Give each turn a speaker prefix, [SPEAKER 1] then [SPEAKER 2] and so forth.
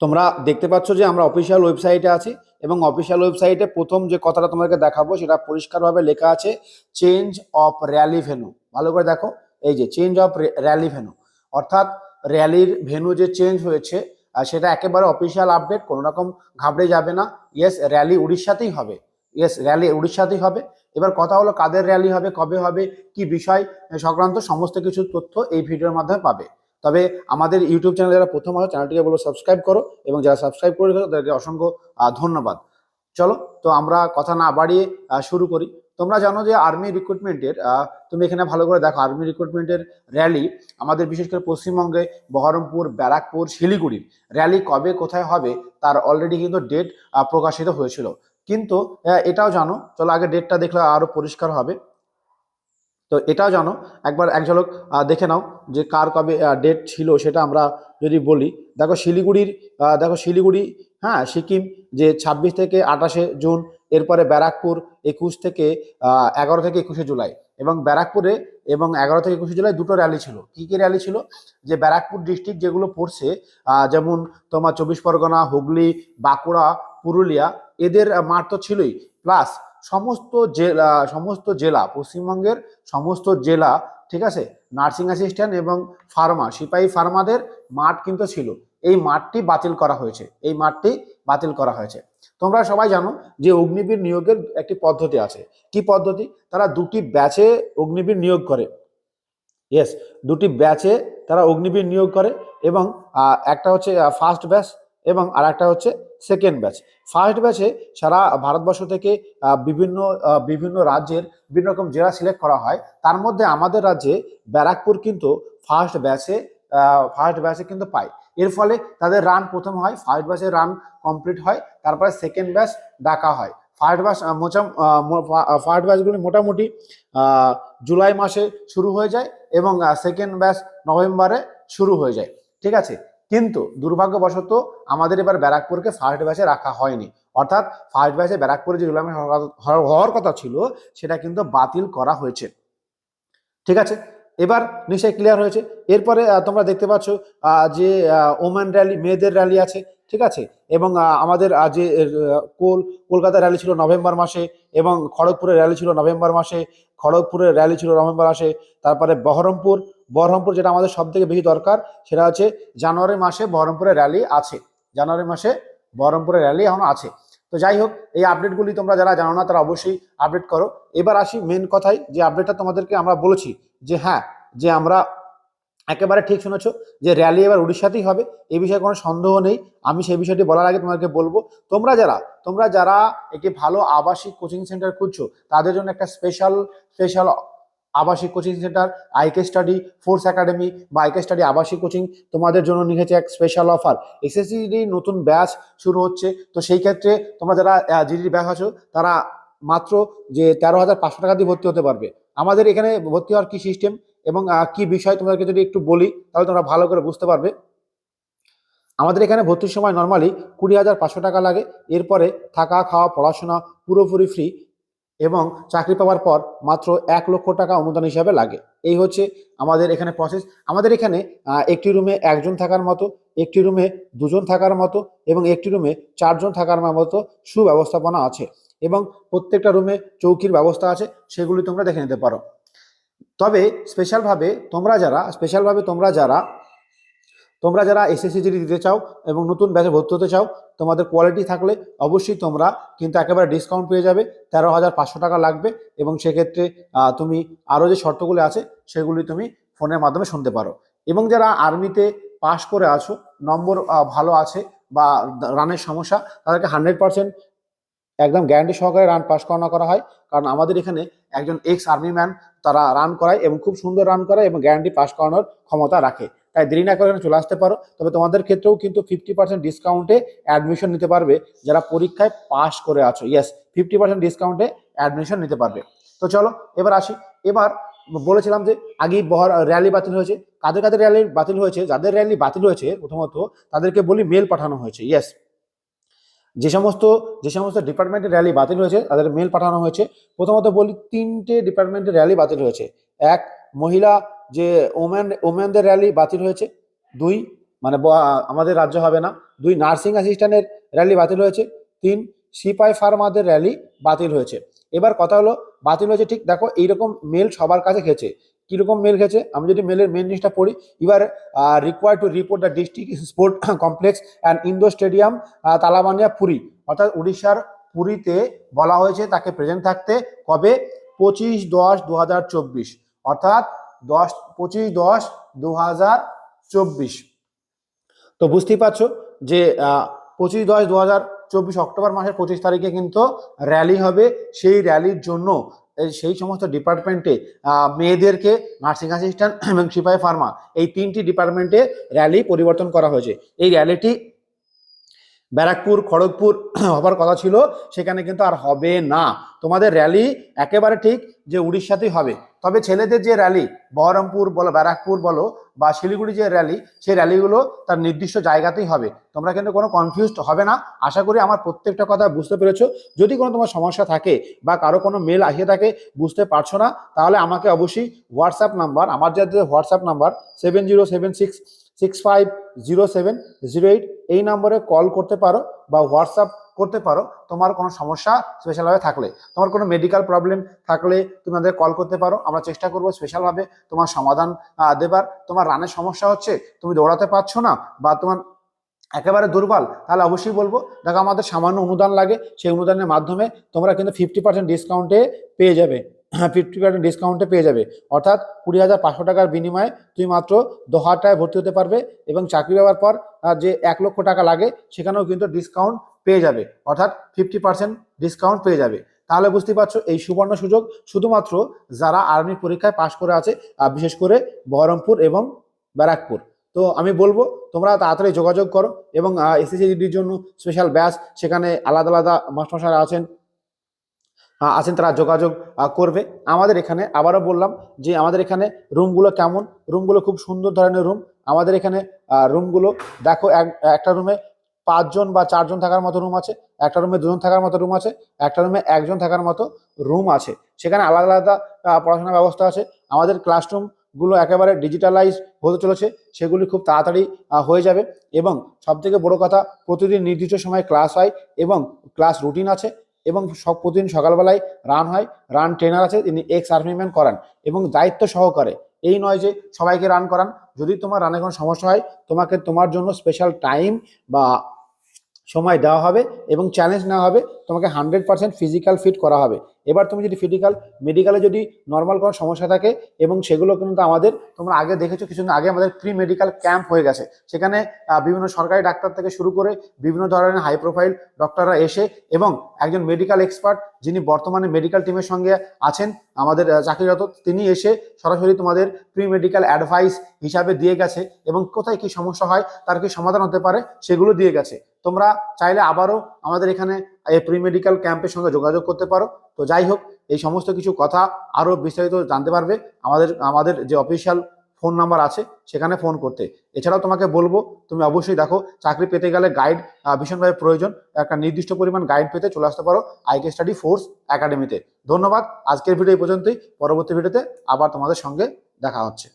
[SPEAKER 1] তোমরা দেখতে পাচ্ছ যে আমরা অফিসিয়াল ওয়েবসাইটে আছি এবং অফিসিয়াল ওয়েবসাইটে প্রথম যে কথাটা তোমাকে দেখাবো সেটা পরিষ্কারভাবে লেখা আছে চেঞ্জ অফ র্যালি ভেনু ভালো করে দেখো, এই যে চেঞ্জ অফ র্যালি ভেনু অর্থাৎ র্যালির ভেনু যে চেঞ্জ হয়েছে সেটা একেবারে অফিসিয়াল আপডেট কোনো রকম ঘাবড়ে যাবে না। ইয়েস র্যালি উড়িষ্যাতেই হবে। ইয়েস র্যালি উড়িষ্যাতেই হবে। এবার কথা হলো, কাদের র্যালি হবে, কবে হবে, কি বিষয় সংক্রান্ত সমস্ত কিছু তথ্য এই ভিডিওর মাধ্যমে পাবে। তবে আমাদের ইউটিউব চ্যানেল যারা প্রথম হয় চ্যানেলটিকে বলো সাবস্ক্রাইব করো এবং যারা সাবস্ক্রাইব করে রেখেছো, তাদেরকে অসংখ্য ধন্যবাদ। চলো, তো আমরা কথা না বাড়িয়ে শুরু করি। তোমরা জানো যে আর্মি রিক্রুটমেন্টের তুমি এখানে ভালো করে দেখো, আর্মি রিক্রুটমেন্টের র্যালি আমাদের বিশেষ করে পশ্চিমবঙ্গে বহরমপুর, ব্যারাকপুর, শিলিগুড়ির র্যালি কবে কোথায় হবে, তার অলরেডি কিন্তু ডেট প্রকাশিত হয়েছিল। কিন্তু এটাও জানো, চলো আগে ডেটটা দেখলে আরও পরিষ্কার হবে। তো এটাও জানো, একবার এক ঝলক দেখে নাও যে কার কবে ডেট ছিল সেটা আমরা যদি বলি। দেখো শিলিগুড়ির দেখো শিলিগুড়ি হ্যাঁ সিকিম যে ছাব্বিশ থেকে আঠাশে জুন, এরপরে ব্যারাকপুর একুশ থেকে এগারো থেকে একুশে জুলাই এবং ব্যারাকপুরে এবং এগারো থেকে একুশে জুলাই দুটো র্যালি ছিল। কি কি র্যালি ছিল? যে ব্যারাকপুর ডিস্ট্রিক্ট যেগুলো পড়ছে যেমন তোমার চব্বিশ পরগনা, হুগলি, বাঁকুড়া, পুরুলিয়া, এদের মাঠ তো ছিলই। প্লাস সমস্ত জেলা সমস্ত জেলা, পশ্চিমবঙ্গের সমস্ত জেলা, ঠিক আছে? নার্সিং অ্যাসিস্ট্যান্ট এবং ফার্মা সিপাহী ফার্মাদের মাঠ কিন্তু ছিল। এই মাঠটি বাতিল করা হয়েছে। এই মাঠটি বাতিল করা হয়েছে। তোমরা সবাই জানো যে অগ্নিবীর নিয়োগের একটি পদ্ধতি আছে। কি পদ্ধতি? তারা দুটি ব্যাচে অগ্নিবীর নিয়োগ করে। ইয়েস দুটি ব্যাচে তারা অগ্নিবীর নিয়োগ করে এবং একটা হচ্ছে ফার্স্ট ব্যাচ এবং আর একটা হচ্ছে সেকেন্ড ব্যাচ ফার্স্ট ব্যাচে সারা ভারতবর্ষ থেকে বিভিন্ন বিভিন্ন রাজ্যের বিভিন্ন রকম জেলা সিলেক্ট করা হয়। তার মধ্যে আমাদের রাজ্যে ব্যারাকপুর কিন্তু ফার্স্ট ব্যাচে ফার্স্ট ব্যাচে কিন্তু পায়। এর ফলে তাদের রান প্রথম হয় ফার্স্ট ব্যাচে রান কমপ্লিট হয়, তারপরে সেকেন্ড ব্যাচ ডাকা হয়। ফার্স্ট ব্যাচ মোচা ফার্স্ট ব্যাচগুলি মোটামুটি জুলাই মাসে শুরু হয়ে যায় এবং সেকেন্ড ব্যাচ নভেম্বরে শুরু হয়ে যায়। ঠিক আছে? কিন্তু দুর্ভাগ্যবশত আমাদের এবার ব্যারাকপুরকে ফার্স্ট ব্যাচে রাখা হয়নি। অর্থাৎ ফার্স্ট ব্যাচে ব্যারাকপুরে যে মাসে হওয়ার কথা- ছিল, সেটা কিন্তু বাতিল করা হয়েছে। ঠিক আছে? এবার নিশ্চয়ই ক্লিয়ার হয়েছে। এরপরে তোমরা দেখতে পাচ্ছ যে ওমেন র্যালি মেয়েদের র্যালি আছে। ঠিক আছে? এবং আমাদের যে কোল কলকাতা র্যালি ছিল নভেম্বর মাসে এবং খড়গপুরের র্যালি ছিল নভেম্বর মাসে। খড়গপুরের র্যালি ছিল নভেম্বর মাসে। তারপরে বহরমপুর বহরমপুর যেটা আমাদের সব থেকে বেশি দরকার, সেটা হচ্ছে জানুয়ারি মাসে বহরমপুরের র্যালি আছে। জানুয়ারি মাসে বহরমপুরের র্যালি এখন আছে। তো যাই হোক, এই আপডেটগুলি তোমরা যারা জানো না, তারা অবশ্যই আপডেট করো। এবার আসি মেন কথাই যে আপডেটটা তোমাদেরকে আমরা বলেছি, যে হ্যাঁ যে আমরা একেবারে ঠিক শুনেছো যে র্যালি এবার উড়িষ্যাতেই হবে এই বিষয়ে কোনো সন্দেহ নেই। আমি সেই বিষয়টি বলার আগে তোমাদেরকে বলব, তোমরা যারা তোমরা যারা একটি ভালো আবাসিক কোচিং সেন্টার খুঁজছো, তাদের জন্য একটা স্পেশাল স্পেশাল আবাসিক coaching centre IK study force academy বা আইকে স্টাডি আবাসিক কোচিং তোমাদের জন্য নিয়েছে এক স্পেশাল অফার এসএসসি নতুন ব্যাচ শুরু হচ্ছে। তো সেই ক্ষেত্রে তোমরা যারা জিডির ব্যাচ আছো, তারা মাত্র যে তেরো হাজার পাঁচশো টাকা দিয়ে ভর্তি হতে পারবে। আমাদের এখানে ভর্তি হওয়ার কি সিস্টেম এবং কি বিষয় তোমাদেরকে যদি একটু বলি, তাহলে তোমরা ভালো করে বুঝতে পারবে। আমাদের এখানে ভর্তির সময় নর্মালি কুড়ি হাজার পাঁচশো টাকা লাগে। এরপরে থাকা, খাওয়া, পড়াশোনা পুরোপুরি ফ্রি এবং চাকরি পাওয়ার পর মাত্র এক লক্ষ টাকা অনুদান হিসাবে লাগে। এই হচ্ছে আমাদের এখানে প্রসেস আমাদের এখানে একটি রুমে একজন থাকার মতো, একটি রুমে দুজন থাকার মতো এবং একটি রুমে চারজন থাকার মতো সুব্যবস্থাপনা আছে এবং প্রত্যেকটা রুমে চৌকির ব্যবস্থা আছে, সেগুলি তোমরা দেখে নিতে পারো। তবে স্পেশালভাবে তোমরা যারা স্পেশালভাবে তোমরা যারা তোমরা যারা এসএসসি জিডি দিতে চাও এবং নতুন ব্যাচে ভর্তি হতে চাও, তোমাদের কোয়ালিটি থাকলে অবশ্যই তোমরা কিন্তু একেবারে ডিসকাউন্ট পেয়ে যাবে। তেরো হাজার পাঁচশো টাকা লাগবে এবং সেক্ষেত্রে তুমি আরও যে শর্তগুলি আছে, সেগুলি তুমি ফোনের মাধ্যমে শুনতে পারো। এবং যারা আর্মিতে পাশ করে আছো, নম্বর ভালো আছে বা রানের সমস্যা, তাদেরকে হান্ড্রেড পার্সেন্ট একদম গ্যারান্টি সহকারে রান পাস করানো করা হয়। কারণ আমাদের এখানে একজন এক্স আর্মি ম্যান তারা রান করায় এবং খুব সুন্দর রান করায় এবং গ্যারান্টি পাস করানোর ক্ষমতা রাখে। তাই দেরি না করে চলে আসতে পারো। তবে তোমাদের ক্ষেত্রেও কিন্তু ফিফটি পার্সেন্ট ডিসকাউন্টে অ্যাডমিশন নিতে পারবে যারা পরীক্ষায় পাশ করে আছো। ইয়েস ফিফটি পার্সেন্ট ডিসকাউন্টে অ্যাডমিশন নিতে পারবে। তো চলো, এবার আসি। এবার বলেছিলাম যে আগেই বহর র্যালি বাতিল হয়েছে। কাদের কাদের র্যালি বাতিল হয়েছে? যাদের র্যালি বাতিল হয়েছে, প্রথমত তাদেরকে বলি মেল পাঠানো হয়েছে। ইয়েস যে সমস্ত যে সমস্ত ডিপার্টমেন্টের র্যালি বাতিল হয়েছে, তাদের মেল পাঠানো হয়েছে। প্রথমত বলি তিনটে ডিপার্টমেন্টের র্যালি বাতিল হয়েছে। এক, মহিলা যে ওমেন, ওমেনদের র্যালি বাতিল হয়েছে। দুই মানে আমাদের রাজ্য হবে না। দুই নার্সিং অ্যাসিস্ট্যান্টের র্যালি বাতিল হয়েছে। তিন, সিপাই ফার্মাদের র্যালি বাতিল হয়েছে। এবার কথা হলো, বাতিল হয়েছে ঠিক, দেখো, এইরকম মেল সবার কাছে খেয়েছে। কীরকম মেল খেয়েছে? আমি যদি মেলের মেন জিনিসটা পড়ি, এবার require to report the district sport complex and indoor stadium Talabania, Puri. অর্থাৎ উড়িষ্যার পুরীতে বলা হয়েছে তাকে প্রেজেন্ট থাকতে কবে? পঁচিশ দশ দু অর্থাৎ দশ, পঁচিশ, দশ দু হাজার চব্বিশ। তো বুঝতেই পারছ যে পঁচিশ, দশ দু হাজার চব্বিশ অক্টোবর মাসের পঁচিশ তারিখে কিন্তু র্যালি হবে। সেই র্যালির জন্য সেই সমস্ত ডিপার্টমেন্টে মেয়েদেরকে নার্সিং অ্যাসিস্ট্যান্ট এবং সিপাহি ফার্মা এই তিনটি ডিপার্টমেন্টে র্যালি পরিবর্তন করা হয়েছে। এই র্যালিটি ব্যারাকপুর, খড়গপুর হবার কথা ছিল, সেখানে কিন্তু আর হবে না। তোমাদের র্যালি একেবারে ঠিক যে উড়িষ্যাতেই হবে। তবে ছেলেদের যে র্যালি বহরমপুর বলো, ব্যারাকপুর বলো, বা শিলিগুড়ি যে র্যালি সেই র্যালিগুলো তার নির্দিষ্ট জায়গাতেই হবে। তোমরা কিন্তু কোনো কনফিউজড হবে না। আশা করি আমার প্রত্যেকটা কথা বুঝতে পেরেছ। যদি কোনো তোমার সমস্যা থাকে বা কারও কোনো মেল আসিয়ে থাকে, বুঝতে পারছ না, তাহলে আমাকে অবশ্যই হোয়াটসঅ্যাপ নাম্বার আমার যে WhatsApp number seven zero seven six six five zero seven zero eight এই নম্বরে কল করতে পারো বা হোয়াটসঅ্যাপ করতে পারো। তোমার কোনো সমস্যা স্পেশালভাবে থাকলে, তোমার কোনো মেডিকেল প্রবলেম থাকলে তুমি আমাদের কল করতে পারো। আমরা চেষ্টা করব স্পেশালভাবে তোমার সমাধান দেবার। তোমার রানের সমস্যা হচ্ছে, তুমি দৌড়াতে পারছ না বা তোমার একেবারে দুর্বল, তাহলে অবশ্যই বলব, দেখো আমাদের সামান্য অনুদান লাগে। সেই অনুদানের মাধ্যমে তোমরা কিন্তু ফিফটি পার্সেন্ট ডিসকাউন্টে পেয়ে যাবে। ফিফটি পার্সেন্ট ডিসকাউন্টে পেয়ে যাবে। অর্থাৎ কুড়ি হাজার পাঁচশো টাকার বিনিময়ে তুমি মাত্র দু হাজার টাকায় ভর্তি হতে পারবে এবং চাকরি পাওয়ার পর যে এক লক্ষ টাকা লাগে, সেখানেও কিন্তু ডিসকাউন্ট পেয়ে যাবে। অর্থাৎ ফিফটি পার্সেন্ট ডিসকাউন্ট পেয়ে যাবে। তাহলে বুঝতে পারছ এই সুবর্ণ সুযোগ। শুধুমাত্র যারা আর্মি পরীক্ষায় পাশ করে আছে বিশেষ করে বহরমপুর এবং ব্যারাকপুর। তো আমি বলব, তোমরা তাড়াতাড়ি যোগাযোগ করো এবং এসএসসিডির জন্য স্পেশাল ব্যাচ সেখানে আলাদা আলাদা মাস্টারমশাইরা আছেন আছেন তারা যোগাযোগ করবে। আমাদের এখানে, আবারও বললাম যে আমাদের এখানে রুমগুলো কেমন? রুমগুলো খুব সুন্দর ধরনের রুম। আমাদের এখানে রুমগুলো, দেখো, এক- একটা রুমে পাঁচজন বা চারজন থাকার মতো রুম আছে, একটা রুমে দুজন থাকার মতো রুম আছে, একটা রুমে একজন থাকার মতো রুম আছে। সেখানে আলাদা আলাদা পড়াশোনার ব্যবস্থা আছে। আমাদের ক্লাসরুমগুলো একেবারে ডিজিটালাইজ হতে চলেছে, সেগুলি খুব তাড়াতাড়ি হয়ে যাবে। এবং সব থেকে বড় কথা, প্রতিদিন নির্দিষ্ট সময়ে ক্লাস হয় এবং ক্লাস রুটিন আছে। এবং সব প্রতিদিন সকালবেলায় রান হয় রান ট্রেনার আছে, তিনি এক্স আর্মিম্যান করান এবং দায়িত্ব সহকারে। এই নয় যে সবাইকে রান করান। যদি তোমার রানে কোনো সমস্যা হয়, তোমাকে তোমার জন্য স্পেশাল টাইম বা সময় দেওয়া হবে এবং চ্যালেঞ্জ নেওয়া হবে, তোমাকে হান্ড্রেড পার্সেন্ট ফিজিক্যাল ফিট করা হবে। এবার তুমি যদি ফিজিক্যাল মেডিকেলে যদি নর্মাল কোনো সমস্যা থাকে এবং সেগুলো কিন্তু আমাদের, তোমরা আগে দেখেছ কিছুদিন আগে আমাদের প্রি মেডিকেল ক্যাম্প হয়ে গেছে। সেখানে বিভিন্ন সরকারি ডাক্তার থেকে শুরু করে বিভিন্ন ধরনের হাই প্রোফাইল ডক্টররা এসে এবং একজন মেডিকেল এক্সপার্ট যিনি বর্তমানে মেডিকেল টিমের সঙ্গে আছেন, আমাদের চাকরিরত, তিনি এসে সরাসরি তোমাদের প্রি মেডিকেল অ্যাডভাইস হিসাবে দিয়ে গেছে এবং কোথায় কি সমস্যা হয়, তার কি সমাধান হতে পারে, সেগুলো দিয়ে গেছে। তোমরা চাইলে আবারও আমাদের এখানে এই প্রি মেডিকেল ক্যাম্পের সঙ্গে যোগাযোগ করতে পারো। তো যাই হোক, এই সমস্ত কিছু কথা আরও বিস্তারিত জানতে পারবে। আমাদের আমাদের যে অফিসিয়াল ফোন নাম্বার আছে, সেখানে ফোন করতে। এছাড়াও তোমাকে বলব, তুমি অবশ্যই দেখো, চাকরি পেতে গেলে গাইড ভীষণভাবে প্রয়োজন। একটা নির্দিষ্ট পরিমাণ গাইড পেতে চলে আসতে পারো আইকে স্টাডি ফোর্স একাডেমিতে ধন্যবাদ, আজকের ভিডিও এই পর্যন্তই। পরবর্তী ভিডিওতে আবার তোমাদের সঙ্গে দেখা হচ্ছে।